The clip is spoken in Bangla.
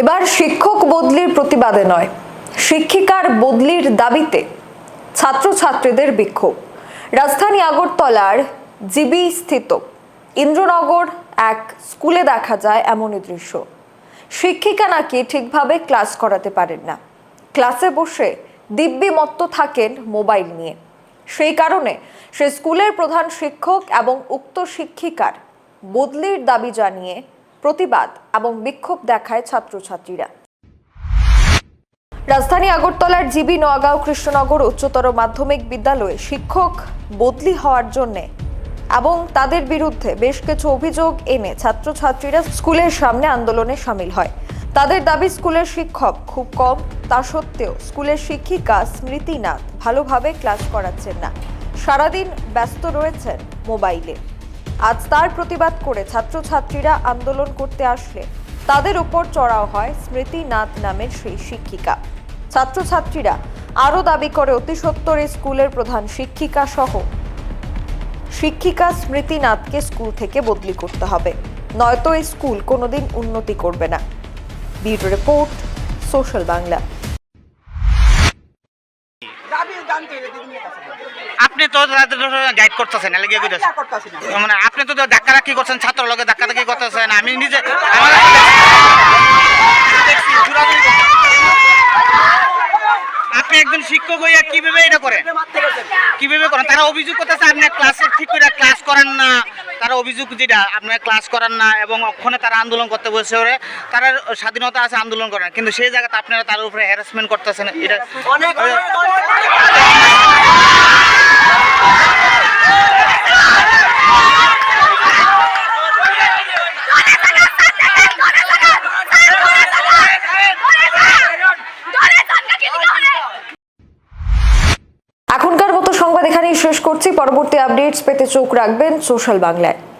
এবার শিক্ষক বদলির প্রতিবাদে নয়। শিক্ষিকার বদলির দাবিতে ছাত্রছাত্রীদের বিক্ষোভ। রাজধানী আগরতলার জিবি স্থিত ইন্দ্রনগর এক স্কুলে দেখা যায় এমনই দৃশ্য। শিক্ষিকা নাকি ঠিকভাবে ক্লাস করাতে পারেন না। ক্লাসে বসে দিব্যি মত্ত থাকেন মোবাইল নিয়ে। সেই কারণে সে স্কুলের প্রধান শিক্ষক এবং উক্ত শিক্ষিকার বদলির দাবি জানিয়ে প্রতিবাদ এবং বিক্ষোভ দেখায় ছাত্রছাত্রীরা। রাজধানী আগরতলার জিবি নোয়াগাঁও কৃষ্ণনগর উচ্চতর মাধ্যমিক বিদ্যালয়ে শিক্ষক বদলি হওয়ার জন্যে এবং তাদের বিরুদ্ধে বেশ কিছু অভিযোগ এনে ছাত্রছাত্রীরা স্কুলের সামনে আন্দোলনে সামিল হয়। তাদের দাবি স্কুলের শিক্ষক খুব কম, তা সত্ত্বেও স্কুলের শিক্ষিকা স্মৃতি নাথ ভালোভাবে ক্লাস করাচ্ছেন না। সারাদিন ব্যস্ত রয়েছেন মোবাইলে। আজ তার প্রতিবাদ করে ছাত্রছাত্রীরা আন্দোলন করতে আসলে। তাদের উপর চড়াও হয় স্মৃতি নাথ নামের সেই শিক্ষিকা। ছাত্রছাত্রীরা আরও দাবি করে অতি সত্বর এই স্কুলের প্রধান শিক্ষিকা সহ। শিক্ষিকা স্মৃতি নাথকে স্কুল থেকে বদলি করতে হবে। নয়তো এই স্কুল কোনোদিন উন্নতি করবে না। Bureau report, social Bangla. আপনি তো গাইড করতেছেন কি মানে আপনি তো ধাক্কা রাখি করছেন ছাত্র লগে ধাক্কা ধাক্কি করতেছেন আমি নিজে। আপনি একজন শিক্ষক হইয়া কীভাবে এটা করেন? কীভাবে করেন? তারা অভিযোগ করতেছে আপনি ক্লাসে ঠিক করে ক্লাস করেন না। অভিযোগ যেটা আপনি ক্লাস করেন না এবং অক্ষণে তারা আন্দোলন করতে বসে ওরে তারা স্বাধীনতা আছে আন্দোলন করেন। কিন্তু সেই জায়গাতে আপনারা তার উপরে হ্যারাসমেন্ট করতেছেন এটা অনেক অনেক অনেক এখনকার মতো সংবাদ এখানেই শেষ করছি। পরবর্তী আপডেটস পেতে চোখ রাখবেন সোশ্যাল বাংলায়।